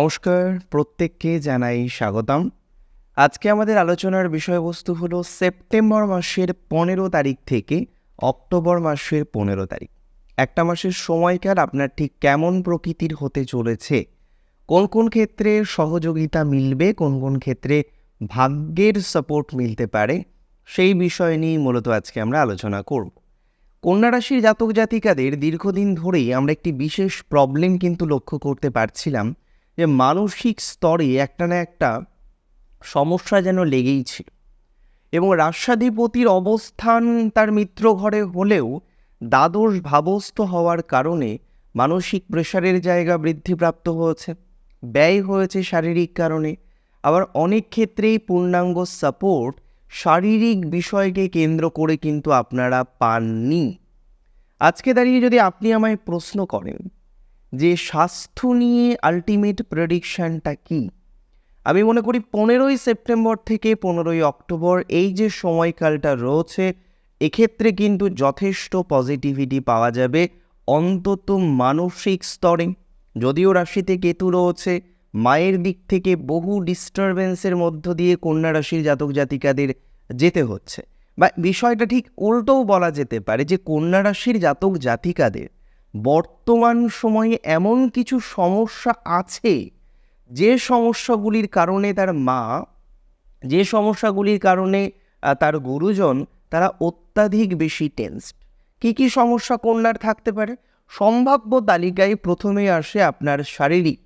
নমস্কার প্রত্যেককে জানাই স্বাগতম। আজকে আমাদের আলোচনার বিষয়বস্তু হলো সেপ্টেম্বর মাসের পনেরো তারিখ থেকে অক্টোবর মাসের পনেরো তারিখ। একটা মাসের সময়কাল আপনার ঠিক কেমন প্রকৃতির হতে চলেছে, কোন কোন ক্ষেত্রে সহযোগিতা মিলবে, কোন কোন ক্ষেত্রে ভাগ্যের সাপোর্ট মিলতে পারে, সেই বিষয় নিয়ে মূলত আজকে আমরা আলোচনা করব। কন্যা রাশির জাতক জাতিকাদের দীর্ঘদিন ধরেই আমরা একটি বিশেষ প্রবলেম কিন্তু লক্ষ্য করতে পারছিলাম যে মানসিক স্তরে একটা না একটা সমস্যা যেন লেগেই ছিল। এবং রাষ্ট্রাধিপতির অবস্থান তার মিত্র ঘরে হলেও দ্বাদশ ভাবস্থ হওয়ার কারণে মানসিক প্রেশারের জায়গা বৃদ্ধিপ্রাপ্ত হয়েছে, ব্যয় হয়েছে শারীরিক কারণে। আবার অনেক ক্ষেত্রেই পূর্ণাঙ্গ সাপোর্ট শারীরিক বিষয়কে কেন্দ্র করে কিন্তু আপনারা পাননি। আজকে দাঁড়িয়ে যদি আপনি আমায় প্রশ্ন করেন যে স্বাস্থ্য নিয়ে আলটিমেট প্রেডিকশানটা কী? আমি মনে করি পনেরোই সেপ্টেম্বর থেকে পনেরোই অক্টোবর এই যে সময়কালটা রয়েছে, এক্ষেত্রে কিন্তু যথেষ্ট পজিটিভিটি পাওয়া যাবে। অন্তত মানসিক স্তরে। যদিও রাশিতে কেতু রয়েছে, মায়ের দিক থেকে বহু ডিস্টারবেন্সের মধ্য দিয়ে কন্যা রাশির জাতক জাতিকাদের যেতে হচ্ছে। বা বিষয়টা ঠিক উল্টোও বলা যেতে পারে যে কন্যা রাশির জাতক জাতিকাদের বর্তমান সময়ে এমন কিছু সমস্যা আছে যে সমস্যাগুলির কারণে তার মা, যে সমস্যাগুলির কারণে তার গুরুজন তারা অত্যাধিক বেশি টেন্সড কী কী সমস্যা কন্যার থাকতে পারে? সম্ভাব্য তালিকায় প্রথমে আসে আপনার শারীরিক।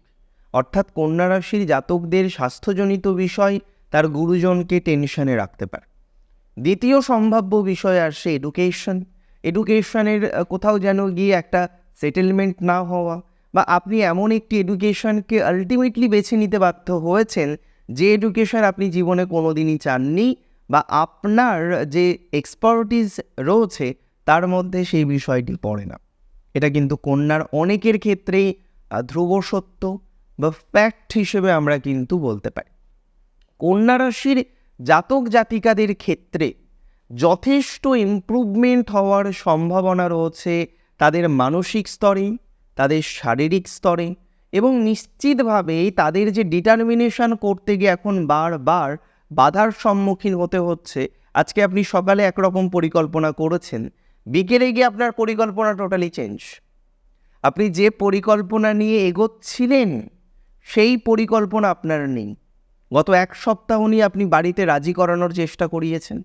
অর্থাৎ কন্যা রাশির জাতকদের স্বাস্থ্যজনিত বিষয় তার গুরুজনকে টেনশনে রাখতে পারে। দ্বিতীয় সম্ভাব্য বিষয় আসে এডুকেশন এডুকেশনের কোথাও যেন গিয়ে একটা সেটেলমেন্ট না হওয়া বা আপনি এমন একটি এডুকেশনকে আলটিমেটলি বেছে নিতে বাধ্য হয়েছেন, যে এডুকেশন আপনি জীবনে কোনোদিনই চাননি বা আপনার যে এক্সপার্টিস রয়েছে, তার মধ্যে সেই বিষয়টি পড়ে না। এটা কিন্তু কন্যার অনেকের ক্ষেত্রেই ধ্রুব সত্য বা ফ্যাক্ট হিসেবে আমরা কিন্তু বলতে পারি। কন্যা রাশির জাতক জাতিকাদের ক্ষেত্রে যথেষ্ট ইমপ্রুভমেন্ট হওয়ার সম্ভাবনা রয়েছে তাদের মানসিক স্তরে, তাদের শারীরিক স্তরে এবং নিশ্চিতভাবেই তাদের যে ডিটারমিনেশন করতে গিয়ে এখন বারবার বাধার সম্মুখীন হতে হচ্ছে, আজকে আপনি সকালে একরকম পরিকল্পনা করেছেন, বিকেলে গিয়ে আপনার পরিকল্পনা টোটালি চেঞ্জ আপনি যে পরিকল্পনা নিয়ে এগোচ্ছিলেন, সেই পরিকল্পনা আপনার নেই। গত এক সপ্তাহ নিয়ে আপনি বাড়িতে রাজি করানোর চেষ্টা করিয়েছেন।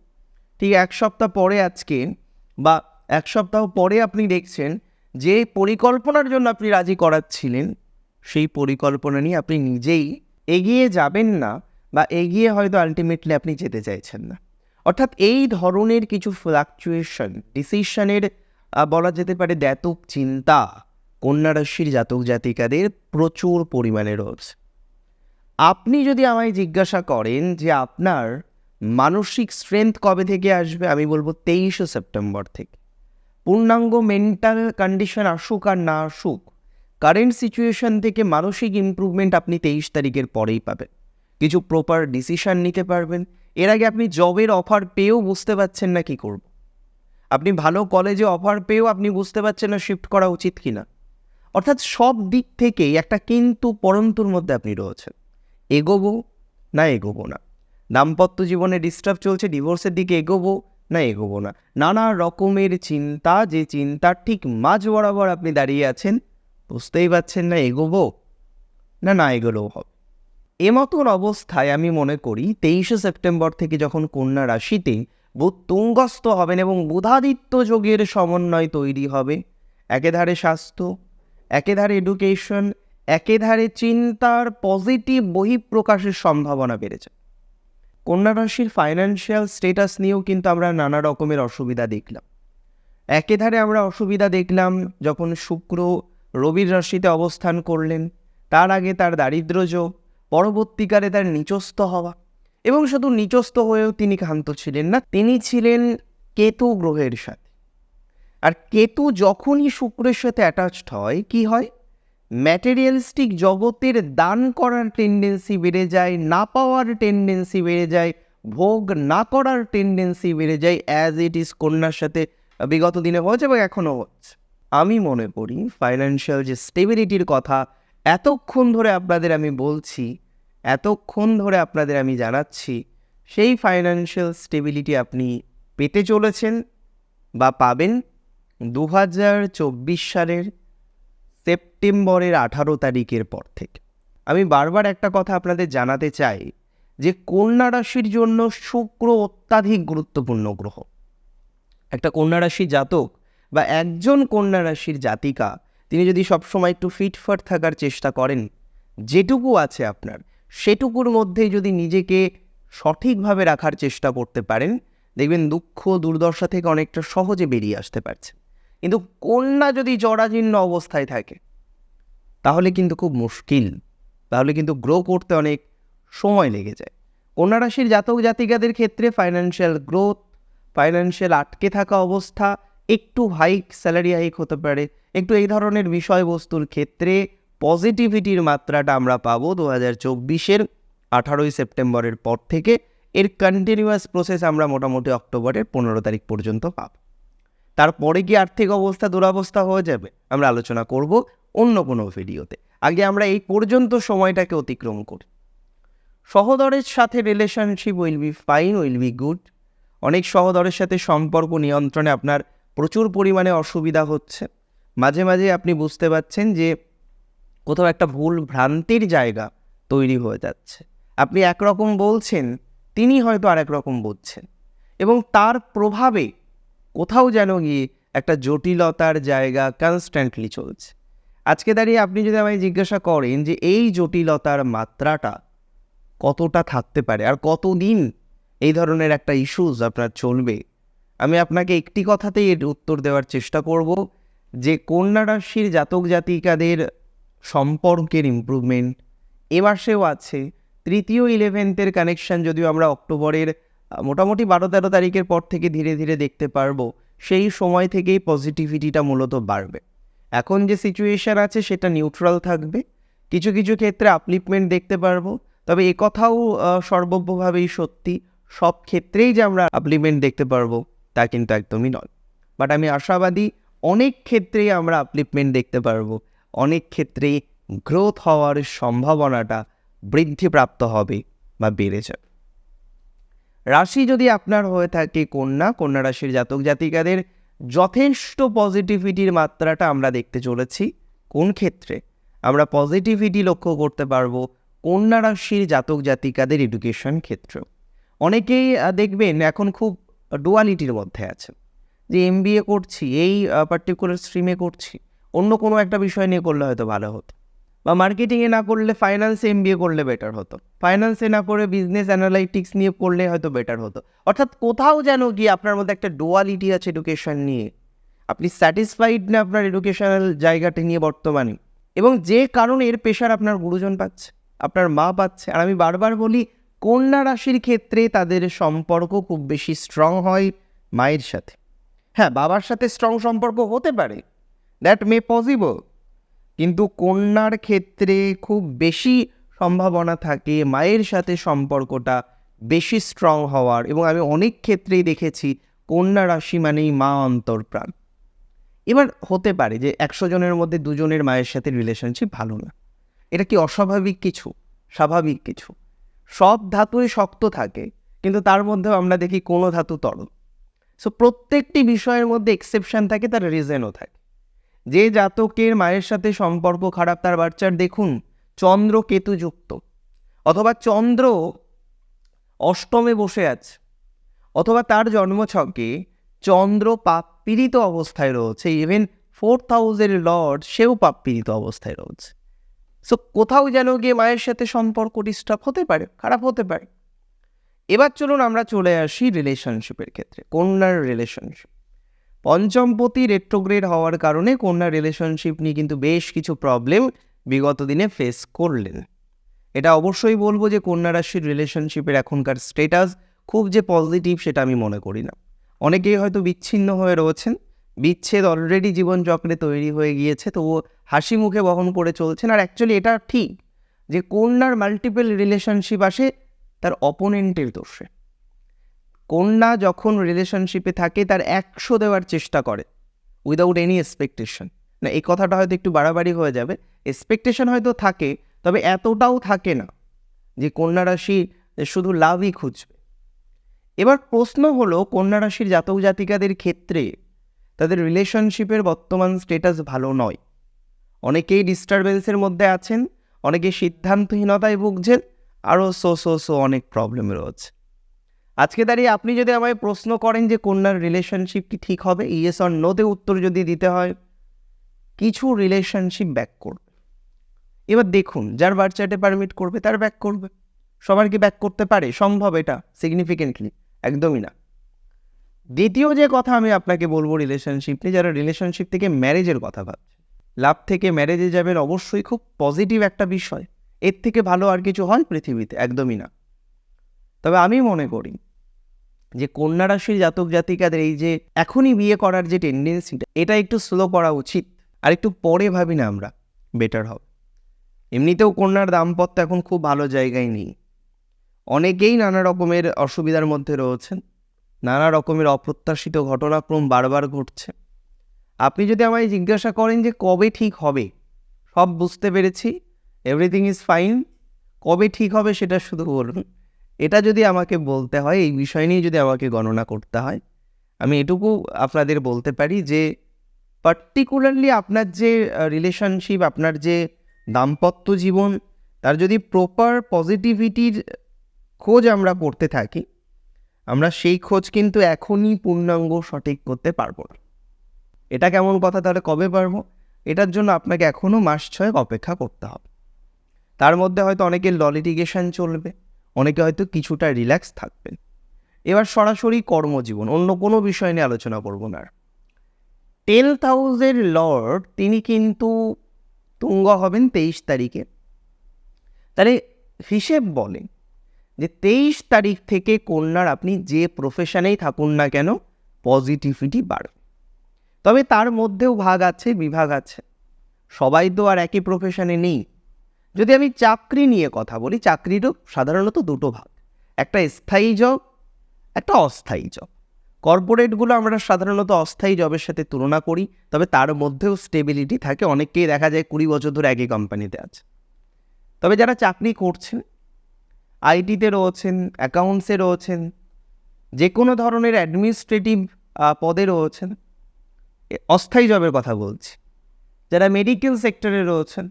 ঠিক এক সপ্তাহ পরে আজকে বা এক সপ্তাহ পরে আপনি দেখছেন যে পরিকল্পনার জন্য আপনি রাজি করাচ্ছিলেন, সেই পরিকল্পনা নিয়ে আপনি নিজেই এগিয়ে যাবেন না বা এগিয়ে হয়তো আলটিমেটলি আপনি যেতে চাইছেন না। অর্থাৎ এই ধরনের কিছু ফ্লাকচুয়েশন ডিসিশনের বলা যেতে পারে দ্যাতক চিন্তা কন্যা রাশির জাতক জাতিকাদের প্রচুর পরিমাণে রয়েছে। আপনি যদি আমায় জিজ্ঞাসা করেন যে আপনার মানসিক স্ট্রেংথ কবে থেকে আসবে, আমি বলব তেইশে সেপ্টেম্বর থেকে। পূর্ণাঙ্গ মেন্টাল কন্ডিশন আসুক আর না আসুক কারেন্ট সিচুয়েশন থেকে মানসিক ইমপ্রুভমেন্ট আপনি তেইশ তারিখের পরেই পাবেন। কিছু প্রপার ডিসিশান নিতে পারবেন। এর আগে আপনি জবের অফার পেয়েও বুঝতে পারছেন না কি করব। আপনি ভালো কলেজে অফার পেয়েও আপনি বুঝতে পারছেন না শিফট করা উচিত কি না। অর্থাৎ সব দিক থেকেই একটা কিন্তু পরন্তুর মধ্যে আপনি রয়েছেন। এগোবো না এগোবো না। দাম্পত্য জীবনে ডিস্টার্ব চলছে ডিভোর্সের দিকে এগোবো না এগোবো না। নানা রকমের চিন্তা, যে চিন্তার ঠিক মাঝ বরাবর আপনি দাঁড়িয়ে আছেন, বুঝতেই পারছেন না এগোবো না না এগোলেও হবে। এ মতন অবস্থায় আমি মনে করি, তেইশে সেপ্টেম্বর থেকে যখন কন্যা রাশিতে বুধ তুঙ্গস্থ হবেন এবং বুধাদিত্য যোগের সমন্বয় তৈরি হবে একেধারে স্বাস্থ্য একেধারে এডুকেশন একেধারে চিন্তার পজিটিভ বহিঃপ্রকাশের সম্ভাবনা বেড়েছে। কন্যা রাশির ফাইন্যান্সিয়াল স্টেটাস নিয়েও কিন্তু আমরা নানা রকমের অসুবিধা দেখলাম। একেধারে আমরা অসুবিধা দেখলাম যখন শুক্র রবির রাশিতে অবস্থান করলেন, তার আগে তার দারিদ্র যোগ, পরবর্তীকালে তার নিচস্থ হওয়া এবং শুধু নিচস্থ হয়েও তিনি ক্ষান্ত ছিলেন না, তিনি ছিলেন কেতু গ্রহের সাথে। আর কেতু যখনই শুক্রের সাথে অ্যাটাচড হয়, কি হয়? ম্যাটেরিয়ালিস্টিক জগতের দান করার টেন্ডেন্সি বেড়ে যায়, না পাওয়ার টেন্ডেন্সি বেড়ে যায়, ভোগ না করার টেন্ডেন্সি বেড়ে যায় অ্যাজ ইট ইজ কন্যার সাথে বিগত দিনে হয়েছে এবং এখনও হচ্ছে। আমি মনে করি ফাইন্যান্সিয়াল যে স্টেবিলিটির কথা, এতক্ষণ ধরে আপনাদের আমি বলছি, এতক্ষণ ধরে আপনাদের আমি জানাচ্ছি, সেই ফাইন্যান্সিয়াল স্টেবিলিটি আপনি পেতে চলেছেন বা পাবেন দু হাজার চব্বিশ সালের সেপ্টেম্বরের আঠারো তারিখের পর থেকে। আমি বারবার একটা কথা আপনাদের জানাতে চাই যে কন্যা রাশির জন্য শুক্র অত্যাধিক গুরুত্বপূর্ণ গ্রহ। একটা কন্যা রাশি জাতক বা একজন কন্যা রাশির জাতিকা, তিনি যদি সবসময় একটু ফিটফাট থাকার চেষ্টা করেন, যেটুকু আছে আপনার, সেটুকুর মধ্যেই যদি নিজেকে সঠিকভাবে রাখার চেষ্টা করতে পারেন, দেখবেন দুঃখ দুর্দশা থেকে অনেকটা সহজে বেরিয়ে আসতে পারছে। কিন্তু কন্যা যদি জরাজীর্ণ অবস্থায় থাকে, তাহলে কিন্তু খুব মুশকিল। তাহলে কিন্তু গ্রো করতে অনেক সময় লেগে যায়। কন্যা রাশির জাতক জাতিকাদের ক্ষেত্রে ফাইন্যান্সিয়াল গ্রোথ ফাইন্যান্সিয়াল আটকে থাকা অবস্থা, একটু হাইক স্যালারি হাইক হতে পারে। একটু এই ধরনের বিষয়বস্তুর ক্ষেত্রে পজিটিভিটির মাত্রাটা আমরা পাবো দু হাজার চব্বিশের আঠারোই সেপ্টেম্বরের পর থেকে। এর কন্টিনিউয়াস প্রসেস আমরা মোটামুটি অক্টোবরের পনেরো তারিখ পর্যন্ত পাব। তারপরে কি আর্থিক অবস্থা দুরবস্থা হয়ে যাবে। আমরা আলোচনা করব অন্য কোনো ভিডিওতে। আগে আমরা এই পর্যন্ত সময়টাকে অতিক্রম করি। সহদরের সাথে relationship will be fine will be good অনেক সহদরের সাথে সম্পর্ক নিয়ন্ত্রণে আপনার প্রচুর পরিমাণে অসুবিধা হচ্ছে। মাঝে মাঝে আপনি বুঝতে পারছেন যে কোথাও একটা ভুল ভ্রান্তির জায়গা তৈরি হয়ে যাচ্ছে। আপনি একরকম বলছেন, তিনি হয়তো আরেক রকম বুঝছেন। এবং তার প্রভাবে কোথাও যেন গিয়ে একটা জটিলতার জায়গা কনস্ট্যান্টলি চলছে। আজকে দাঁড়িয়ে আপনি যদি আমায় জিজ্ঞাসা করেন যে এই জটিলতার মাত্রাটা কতটা থাকতে পারে আর কতদিন এই ধরনের একটা ইস্যুস আপনার চলবে, আমি আপনাকে একটি কথাতেই এর উত্তর দেওয়ার চেষ্টা করব যে কন্যা রাশির জাতক জাতিকাদের সম্পর্কের ইমপ্রুভমেন্ট এ মাসেও আছে, তৃতীয় ইলেভেন্থের কানেকশন যদিও আমরা অক্টোবরের মোটামুটি বারো তেরো তারিখের পর থেকে ধীরে ধীরে দেখতে পারব সেই সময় থেকেই পজিটিভিটিটা মূলত বাড়বে। এখন যে সিচুয়েশন আছে সেটা নিউট্রাল থাকবে। কিছু কিছু ক্ষেত্রে আপলিপমেন্ট দেখতে পারব তবে কথাও আহ, সত্যি। সব ক্ষেত্রেই যে আমরা আপলিপমেন্ট দেখতে পারব তা কিন্তু একদমই নয়। বাট আমি আশাবাদী অনেক ক্ষেত্রেই আমরা আপলিপমেন্ট দেখতে পারব। অনেক ক্ষেত্রেই গ্রোথ হওয়ার সম্ভাবনাটা বৃদ্ধিপ্রাপ্ত হবে বা বেড়ে যাবে। রাশি যদি আপনার হয়ে থাকে কন্যা কন্যা রাশির জাতক জাতিকাদের, যথেষ্ট পজিটিভিটির মাত্রাটা আমরা দেখতে চলেছি কোন ক্ষেত্রে? আমরা পজিটিভিটি লক্ষ্য করতে পারব কন্যা রাশির জাতক জাতিকাদের এডুকেশন ক্ষেত্র। অনেকেই দেখবেন এখন খুব ডুয়ালিটির মধ্যে আছে। যে এম করছি, এই পার্টিকুলার স্ট্রিমে করছি। অন্য কোনো একটা বিষয় নিয়ে করলে হয়তো ভালো হতো। বা মার্কেটিংয়ে না করলে ফাইন্যান্সে এম করলে বেটার হতো। ফাইন্যান্সে না করে বিজনেস অ্যানালাইটিক্স নিয়ে করলে হয়তো বেটার হতো। অর্থাৎ কোথাও যেন গিয়ে আপনার মধ্যে একটা ডোয়ালিটি আছে এডুকেশন নিয়ে। আপনি স্যাটিসফাইড না আপনার এডুকেশনাল জায়গাটা নিয়ে বর্তমানে। এবং যে কারণে এর পেশার আপনার গুরুজন পাচ্ছে, আপনার মা পাচ্ছে। আর আমি বারবার বলি, কন্যা রাশির ক্ষেত্রে তাদের সম্পর্ক খুব বেশি স্ট্রং হয় মায়ের সাথে। হ্যাঁ বাবার সাথে স্ট্রং সম্পর্ক হতে পারে। দ্যাট মে পসিবল কিন্তু কন্যার ক্ষেত্রে খুব বেশি সম্ভাবনা থাকে, মায়ের সাথে সম্পর্কটা বেশি স্ট্রং হওয়ার এবং আমি অনেক ক্ষেত্রেই দেখেছি কন্যা রাশি মানেই মা অন্তর্প্রাণ। এবার হতে পারে যে একশো জনের মধ্যে দুজনের মায়ের সাথে রিলেশনশিপ ভালো না। এটা কি অস্বাভাবিক কিছু? স্বাভাবিক কিছু। সব ধাতুই শক্ত থাকে, কিন্তু তার মধ্যেও আমরা দেখি কোনো ধাতু তরল। সো প্রত্যেকটি বিষয়ের মধ্যে এক্সেপশন থাকে, তার রিজনও থাকে। যে জাতকের মায়ের সাথে সম্পর্ক খারাপ, তার বাচ্চার দেখুন, চন্দ্র কেতু যুক্ত অথবা চন্দ্র অষ্টমে বসে আছে। অথবা তার জন্মছকে চন্দ্র পাপ পীড়িত অবস্থায় রয়েছে। ইভেন ফোর্থ হাউসের লর্ড সেও পাপ পীড়িত অবস্থায় রয়েছে। সো কোথাও যেন গিয়ে মায়ের সাথে সম্পর্ক ডিস্টার্ব হতে পারে, খারাপ হতে পারে। এবার চলুন আমরা চলে আসি রিলেশনশিপের ক্ষেত্রে, কন্যার রিলেশনশিপ পঞ্চমপতি রেট্রোগ্রেড হওয়ার কারণে কন্যার রিলেশনশিপ নিয়ে কিন্তু বেশ কিছু প্রবলেম বিগত দিনে ফেস করলেন। এটা অবশ্যই বলব যে কন্যা রাশির রিলেশনশিপের এখনকার স্টেটাস খুব যে পজিটিভ সেটা আমি মনে করি না। অনেকেই হয়তো বিচ্ছিন্ন হয়ে রয়েছেন, বিচ্ছেদ অলরেডি জীবনচক্রে তৈরি হয়ে গিয়েছে তো ও হাসি মুখে বহন করে চলছেন। আর অ্যাকচুয়ালি এটা ঠিক যে কন্যার মাল্টিপল রিলেশনশিপ আসে, তার অপোনেন্টের দোষে। কন্যা যখন রিলেশনশিপে থাকে, তার একশো দেওয়ার চেষ্টা করে উইদাউট এনি এক্সপেকটেশন না, এই কথাটা হয়তো একটু বাড়াবাড়ি হয়ে যাবে। এক্সপেকটেশন হয়তো থাকে, তবে এতটাও থাকে না যে কন্যা রাশি শুধু লাভই খুঁজবে। এবার প্রশ্ন হলো, কন্যা রাশির জাতক জাতিকাদের ক্ষেত্রে তাদের রিলেশনশিপের বর্তমান স্টেটাস ভালো নয়। অনেকেই ডিস্টারবেন্সের মধ্যে আছেন, অনেকে সিদ্ধান্তহীনতায় ভুগছেন আরও সো সো সো অনেক প্রবলেম রয়েছে। আজকে দাঁড়িয়ে আপনি যদি আমায় প্রশ্ন করেন যে কন্যার রিলেশনশিপ কি ঠিক হবে ইয়েস অর নোতে উত্তর যদি দিতে হয়, কিছু রিলেশনশিপ ব্যাক করবে। এবার দেখুন, যার বাচ্চাটে পারমিট করবে, তার ব্যাক করবে। সবার কি ব্যাক করতে পারে? সম্ভব এটা সিগনিফিকেন্টলি একদমই না। দ্বিতীয় যে কথা আমি আপনাকে বলব রিলেশনশিপ নিয়ে, যারা রিলেশনশিপ থেকে ম্যারেজের কথা ভাবছে, লাভ থেকে ম্যারেজে যাবেন অবশ্যই খুব পজিটিভ একটা বিষয়। এর থেকে ভালো আর কিছু হয় পৃথিবীতে, একদমই না। তবে আমি মনে করি যে কন্যা রাশির জাতক জাতিকাদের এই যে এখনই বিয়ে করার যে টেন্ডেন্সিটা এটা একটু স্লো করা উচিত। আর একটু পরে ভাবি না আমরা বেটার হবে। এমনিতেও কন্যার দাম্পত্য এখন খুব ভালো জায়গায় নেই। অনেকেই নানা রকমের অসুবিধার মধ্যে রয়েছেন, নানা রকমের অপ্রত্যাশিত ঘটনাক্রম বারবার ঘটছে। আপনি যদি আমায় জিজ্ঞাসা করেন যে কবে ঠিক হবে, সব বুঝতে পেরেছি এভরিথিং ইজ ফাইন কবে ঠিক হবে সেটা শুধু বলুন। এটা যদি আমাকে বলতে হয়, এই বিষয় নিয়ে যদি আমাকে গণনা করতে হয়, আমি এটুকু আপনাদের বলতে পারি যে পার্টিকুলারলি আপনার যে রিলেশনশিপ আপনার যে দাম্পত্য জীবন, তার যদি প্রপার পজিটিভিটির খোঁজ আমরা করতে থাকি, আমরা সেই খোঁজ কিন্তু এখনই পূর্ণাঙ্গ সঠিক করতে পারব না। এটা কেমন কথা তাহলে কবে পারব? এটার জন্য আপনাকে এখনও মাস ছয়েক অপেক্ষা করতে হবে। তার মধ্যে হয়তো অনেকের ল লিটিগেশন চলবে। অনেকে হয়তো কিছুটা রিল্যাক্স থাকবেন। এবার সরাসরি কর্মজীবন, অন্য কোনো বিষয় নিয়ে আলোচনা করব না। টেন্থ হাউসের লর্ড, তিনি কিন্তু তুঙ্গ হবেন তেইশ তারিখে। তাহলে হিসেব বলে যে তেইশ তারিখ থেকে কন্যার আপনি যে প্রফেশনেই থাকুন না কেন পজিটিভিটি বাড়বে। তবে তার মধ্যেও ভাগ আছে, বিভাগ আছে। সবাই তো আর একই প্রফেশনে নেই। যদি আমি চাকরি নিয়ে কথা বলি, চাকরিরও সাধারণত দুটো ভাগ। একটা স্থায়ী জব একটা অস্থায়ী জব কর্পোরেটগুলো আমরা সাধারণত অস্থায়ী জবের সাথে তুলনা করি, তবে তার মধ্যেও স্টেবিলিটি থাকে। অনেককেই দেখা যায় কুড়ি বছর ধরে একই কোম্পানিতে আছে। তবে যারা চাকরি করছেন আইটিতে রয়েছেন অ্যাকাউন্টসে রয়েছেন যে কোনো ধরনের অ্যাডমিনিস্ট্রেটিভ পদে রয়েছেন অস্থায়ী জবের কথা বলছি। যারা মেডিকেল সেক্টরে রয়েছেন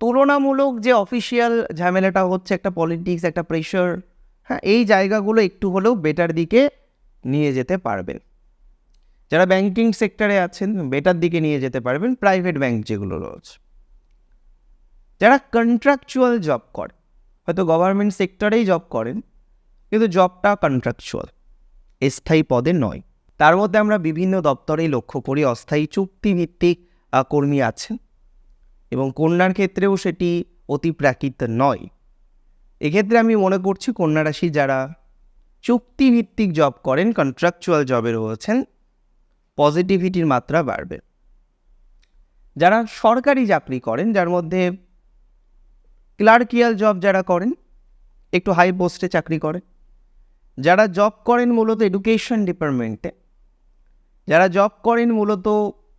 তুলনামূলক যে অফিসিয়াল ঝামেলাটা হচ্ছে একটা পলিটিক্স একটা প্রেশার হ্যাঁ এই জায়গাগুলো একটু হলেও বেটার দিকে নিয়ে যেতে পারবেন। যারা ব্যাংকিং সেক্টরে আছেন বেটার দিকে নিয়ে যেতে পারবেন প্রাইভেট ব্যাংক যেগুলো রয়েছে। যারা কন্ট্রাকচুয়াল জব করে, হয়তো গভর্নমেন্ট সেক্টরেই জব করেন, কিন্তু জবটা কন্ট্রাকচুয়াল স্থায়ী পদে নয়। তার মধ্যে আমরা বিভিন্ন দপ্তরেই লক্ষ্য করি, অস্থায়ী চুক্তিভিত্তিক কর্মী আছেন। এবং কন্যার ক্ষেত্রেও সেটি অতি অতিপ্রাকৃত নয়। এক্ষেত্রে আমি মনে করছি কন্যা রাশি যারা চুক্তিভিত্তিক জব করেন কন্ট্রাকচুয়াল জবে রয়েছেন পজিটিভিটির মাত্রা বাড়বে। যারা সরকারি চাকরি করেন, যার মধ্যে ক্লার্কিয়াল জব যারা করেন, একটু হাই পোস্টে চাকরি করেন। যারা জব করেন মূলত এডুকেশন ডিপার্টমেন্টে যারা জব করেন মূলত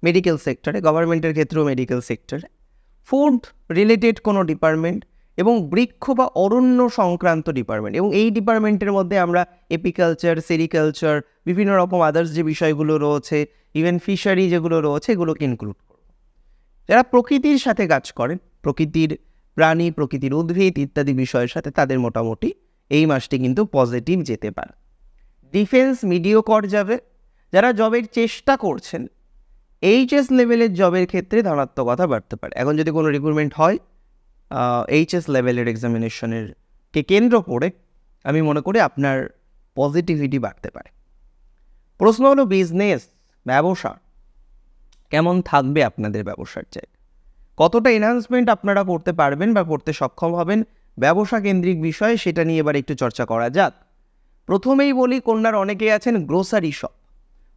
মেডিকেল সেক্টরে গভর্নমেন্টের ক্ষেত্রেও মেডিকেল সেক্টরে ফুড রিলেটেড কোনো ডিপার্টমেন্ট এবং বৃক্ষ বা অরণ্য সংক্রান্ত ডিপার্টমেন্ট এবং এই ডিপার্টমেন্টের মধ্যে আমরা এপিকালচার, সেরিকালচার, বিভিন্ন রকম আদার্স যে বিষয়গুলো রয়েছে ইভেন ফিশারি যেগুলো রয়েছে, এগুলোকে ইনক্লুড করব। যারা প্রকৃতির সাথে কাজ করেন, প্রকৃতির প্রাণী, প্রকৃতির উদ্ভিদ ইত্যাদি বিষয়ের সাথে তাদের মোটামুটি এই মাসটি কিন্তু পজিটিভ যেতে পারে। ডিফেন্স মিডিও কর যাবে। যারা জবের চেষ্টা করছেন এইচএস লেভেলের জবের ক্ষেত্রে ধনাত্মকতা বাড়তে পারে। এখন যদি কোনো রিক্রুটমেন্ট হয় এইচএস লেভেলের এক্সামিনেশনের কে কেন্দ্র করে আমি মনে করি আপনার পজিটিভিটি বাড়তে পারে। প্রশ্ন হলো বিজনেস ব্যবসা কেমন থাকবে আপনাদের ব্যবসার জায়গা কতটা এনহান্সমেন্ট আপনারা করতে পারবেন বা করতে সক্ষম হবেন? ব্যবসা কেন্দ্রিক বিষয়ে সেটা নিয়ে এবার একটু চর্চা করা যাক। প্রথমেই বলি, কন্যার অনেকেই আছেন গ্রোসারি শপ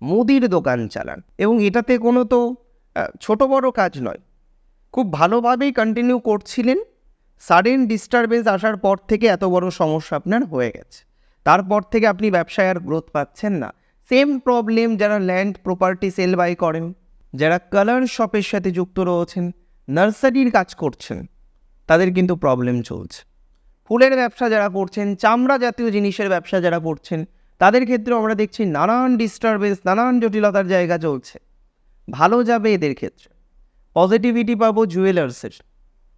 মুদির দোকান চালান। এবং এটাতে কোনো তো ছোট বড় কাজ নয়। খুব ভালোভাবেই কন্টিনিউ করছিলেন। সাডেন ডিস্টারবেন্স আসার পর থেকে এত বড় সমস্যা আপনার হয়ে গেছে। তারপর থেকে আপনি ব্যবসায় আর গ্রোথ পাচ্ছেন না। সেম প্রবলেম যারা ল্যান্ড প্রপার্টি সেল বাই করেন, যারা কালার শপের সাথে যুক্ত রয়েছেন, নার্সারির কাজ করছেন, তাদের কিন্তু প্রবলেম চলছে। ফুলের ব্যবসা যারা করছেন, চামড়া জাতীয় জিনিসের ব্যবসা যারা করছেন তাদের ক্ষেত্রেও আমরা দেখছি নানান ডিস্টারবেন্স নানান জটিলতার জায়গা চলছে। ভালো যাবে এদের ক্ষেত্রে। পজিটিভিটি পাবো জুয়েলার্সের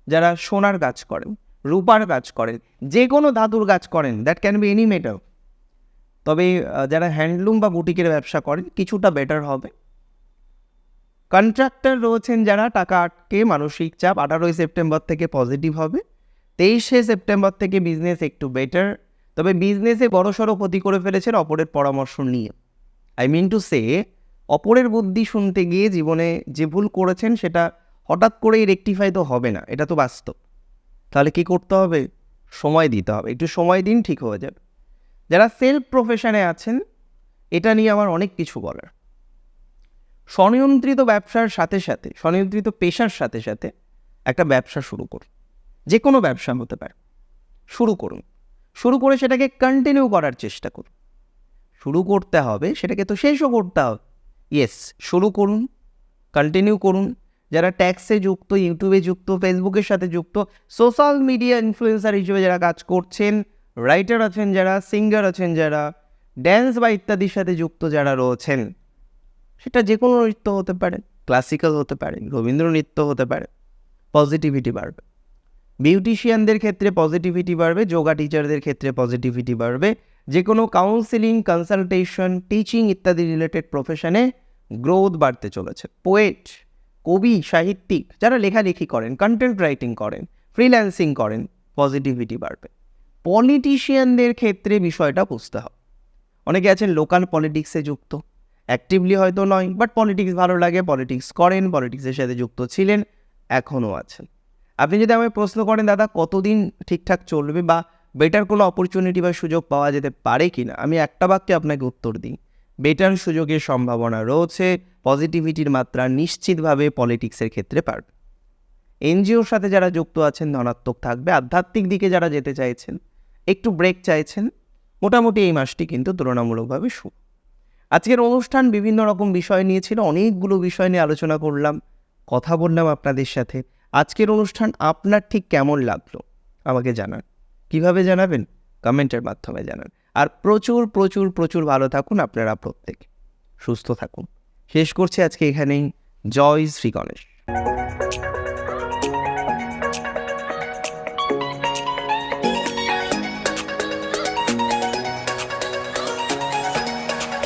যারা সোনার কাজ করেন, রূপার কাজ করেন, যে কোনো ধাতুর কাজ করেন that can be any matter তবে যারা হ্যান্ডলুম বা বুটিকের ব্যবসা করেন, কিছুটা বেটার হবে। কন্ট্রাক্টর রয়েছেন যারা, টাকা আটকে মানসিক চাপ, আঠারোই সেপ্টেম্বর থেকে পজিটিভ হবে। তেইশে সেপ্টেম্বর থেকে বিজনেস একটু বেটার তবে বিজনেসে বড়সড় ক্ষতি করে ফেলেছেন অপরের পরামর্শ নিয়ে। আই মিন টু সে অপরের বুদ্ধি শুনতে গিয়ে জীবনে যে ভুল করেছেন সেটা হঠাৎ করেই রেকটিফাই তো হবে না, এটা তো বাস্তব। তাহলে কি করতে হবে? সময় দিতে হবে, একটু সময় দিন, ঠিক হয়ে যাবে। যারা সেলফ প্রফেশনে আছেন, এটা নিয়ে আমার অনেক কিছু বলার। স্বনিয়ন্ত্রিত ব্যবসার সাথে সাথে, স্বনিয়ন্ত্রিত পেশার সাথে সাথে একটা ব্যবসা শুরু করুন। যে কোনো ব্যবসা হতে পারে। শুরু করুন। শুরু করে সেটাকে কন্টিনিউ করার চেষ্টা করুন। শুরু করতে হবে, সেটাকে তো শেষও করতে হবে। ইয়েস শুরু করুন কন্টিনিউ করুন। যারা ট্যাক্সে যুক্ত ইউটিউবে যুক্ত ফেসবুকের সাথে যুক্ত সোশ্যাল মিডিয়া ইনফ্লুয়েন্সার হিসেবে যারা কাজ করছেন রাইটার আছেন যারা সিঙ্গার আছেন যারা ড্যান্স বা ইত্যাদির সাথে যুক্ত যারা রয়েছেন, সেটা যে কোনো নৃত্য হতে পারে ক্লাসিক্যাল হতে পারে রবীন্দ্র নৃত্য হতে পারে পজিটিভিটি বাড়বে। বিউটিশিয়ানদের ক্ষেত্রে পজিটিভিটি বাড়বে যোগা টিচারদের ক্ষেত্রে পজিটিভিটি বাড়বে। যে কোনো কাউন্সিলিং কনসালটেশন টিচিং ইত্যাদি রিলেটেড প্রফেশনে গ্রোথ বাড়তে চলেছে। পোয়েট কবি, সাহিত্যিক যারা লেখালেখি করেন কন্টেন্ট রাইটিং করেন ফ্রিল্যান্সিং করেন পজিটিভিটি বাড়বে। পলিটিশিয়ানদের ক্ষেত্রে বিষয়টা বুঝতে হবে। অনেকে আছেন লোকাল পলিটিক্সে যুক্ত অ্যাক্টিভলি হয়তো নয় বাট পলিটিক্স ভালো লাগে পলিটিক্স করেন পলিটিক্সের সাথে যুক্ত ছিলেন, এখনও আছেন। আপনি যদি আমায় প্রশ্ন করেন, দাদা, কতদিন ঠিকঠাক চলবে বা বেটার কোনো অপরচুনিটি বা সুযোগ পাওয়া যেতে পারে কি না আমি একটা বাক্যে আপনাকে উত্তর দিই। বেটার সুযোগের সম্ভাবনা রয়েছে পজিটিভিটির মাত্রা নিশ্চিতভাবে পলিটিক্সের ক্ষেত্রে পারবে এনজিওর সাথে যারা যুক্ত আছেন, ধনাত্মক থাকবে। আধ্যাত্মিক দিকে যারা যেতে চাইছেন, একটু ব্রেক চাইছেন, মোটামুটি এই মাসটি কিন্তু তুলনামূলকভাবে শুভ। আজকের অনুষ্ঠান বিভিন্ন রকম বিষয় নিয়ে ছিল, অনেকগুলো বিষয় নিয়ে আলোচনা করলাম, কথা বললাম আপনাদের সাথে। আজকের অনুষ্ঠান আপনার ঠিক কেমন লাগল? আমাকে জানান। কীভাবে জানাবেন? কমেন্টের মাধ্যমে জানান। আর প্রচুর প্রচুর প্রচুর ভালো থাকুন আপনারা প্রত্যেক। সুস্থ থাকুন। শেষ করছি আজকে এখানেই। জয় শ্রী গণেশ।